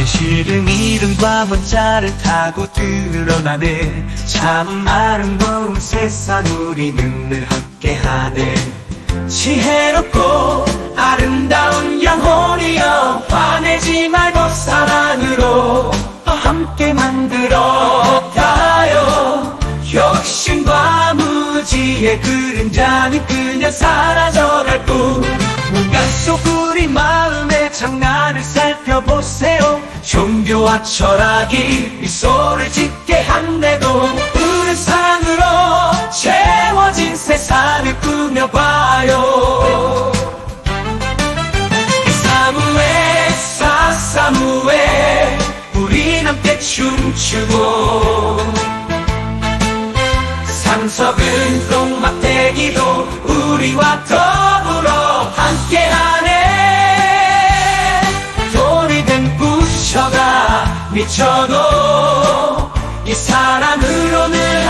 진실은 이름과 문자를 타고 드러나네. 참 아름다운 세상 우리는 늘 함께하네. 지혜롭고 아름다운 영혼이여 화내지 말고 사랑으로 함께 만들어 가요. 욕심과 무지의 그림자는 그냥 사라져갈 뿐. 문간 속 우리 마음의 장난을 살펴보세요 종교와 철학이 미소를 짓게 한데도 우는 상으로 채워진 세상을 꾸며봐요. 사무에 사사무에 우리 함께 춤추고. 상석은 똥 미쳐도 이 사랑으로 늘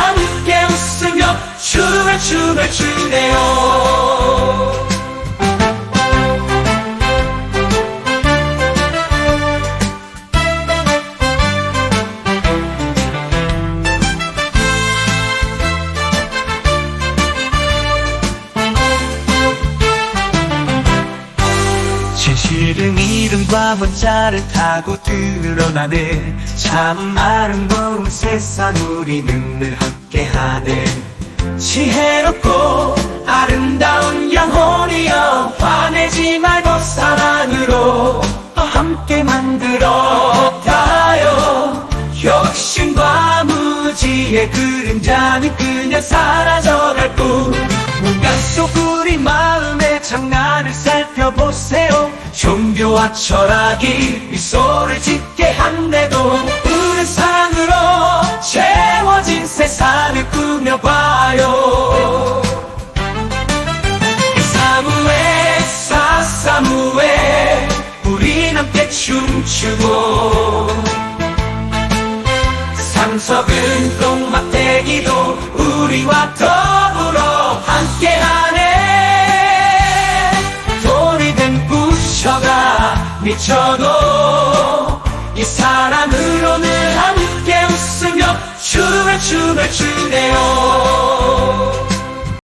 진실은 이름과 문자를 타고 드러나네. 참 아름다운 세상 우리는 늘 함께하네. 지혜롭고 아름다운 영혼이여 화내지 말고 사랑으로 함께 만들어 가요. 욕심과 무지의 그림자는 그냥 사라져갈 뿐. 문간 속 우리 마음의 장난을 살펴보세요. 종교와 철학이 미소를 짓게 한데도 우는 상으로 채워진 세상을 꾸며봐요. 사무에 사사무에 우린 함께 춤추고 상석은 똥막대기도 우리와 더 미쳐도 이 사랑으로 늘